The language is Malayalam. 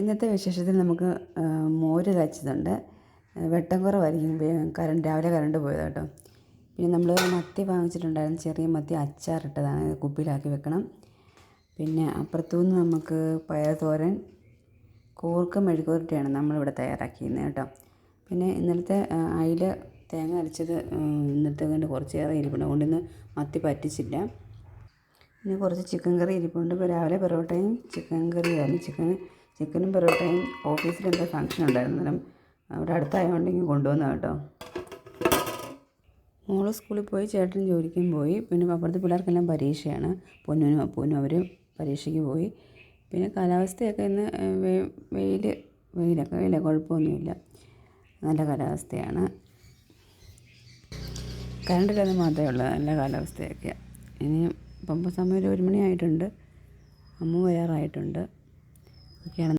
ഇന്നത്തെ വിശേഷത്തിൽ നമുക്ക് മോര് കാച്ചിയതുണ്ട്. വെട്ടം കുറവായിരിക്കും കറണ്ട് രാവിലെ കറണ്ട് പോയത് കേട്ടോ. പിന്നെ നമ്മൾ മത്തി വാങ്ങിച്ചിട്ടുണ്ടായിരുന്നു ചെറിയ മത്തി അച്ചാറിട്ടതാണ് കുപ്പിയിലാക്കി വെക്കണം. പിന്നെ അപ്പുറത്തുനിന്ന് നമുക്ക് പയർ തോരൻ കൂർക്ക മെഴുകുവരട്ടിയാണ് നമ്മളിവിടെ തയ്യാറാക്കിയിരുന്നത് കേട്ടോ. പിന്നെ ഇന്നലത്തെ അയില തേങ്ങ അരച്ചത് ഇന്നത്തെ കൊണ്ട് കുറച്ചേറെ ഇരിപ്പുണ്ട്. അതുകൊണ്ടിന്ന് മത്തി പറ്റിച്ചില്ല. പിന്നെ കുറച്ച് ചിക്കൻ കറി ഇരിപ്പുണ്ട്. ഇപ്പോൾ രാവിലെ പൊറോട്ടയും ചിക്കൻ കറിയായിരുന്നു ചിക്കൻ ചിക്കനും പൊറോട്ടയും ഓഫീസിൽ എന്തോ ഫങ്ഷൻ ഉണ്ടായിരുന്നു. അന്നേരം അവിടെ അടുത്തായതുകൊണ്ട് ഇങ്ങ് കൊണ്ടുവന്ന കേട്ടോ. മോൾ സ്കൂളിൽ പോയി ചേട്ടൻ ജോലിക്കും പോയി. പിന്നെ അപ്പുറത്തെ പിള്ളേർക്കെല്ലാം പരീക്ഷയാണ്. പൊന്നിനും അപ്പൂനും അവർ പരീക്ഷയ്ക്ക് പോയി. പിന്നെ കാലാവസ്ഥയൊക്കെ ഇന്ന് വെയിൽ വെയിലൊക്കെ വെയില കുഴപ്പമൊന്നുമില്ല. നല്ല കാലാവസ്ഥയാണ്. കറണ്ടില്ലാതെ മാത്രമേ ഉള്ളൂ. നല്ല കാലാവസ്ഥയൊക്കെ ഇനി ഇപ്പം സമയം ഒരു മണിയായിട്ടുണ്ട്. അമ്മ വരാറായിട്ടുണ്ട്. ഒക്കെയാണ്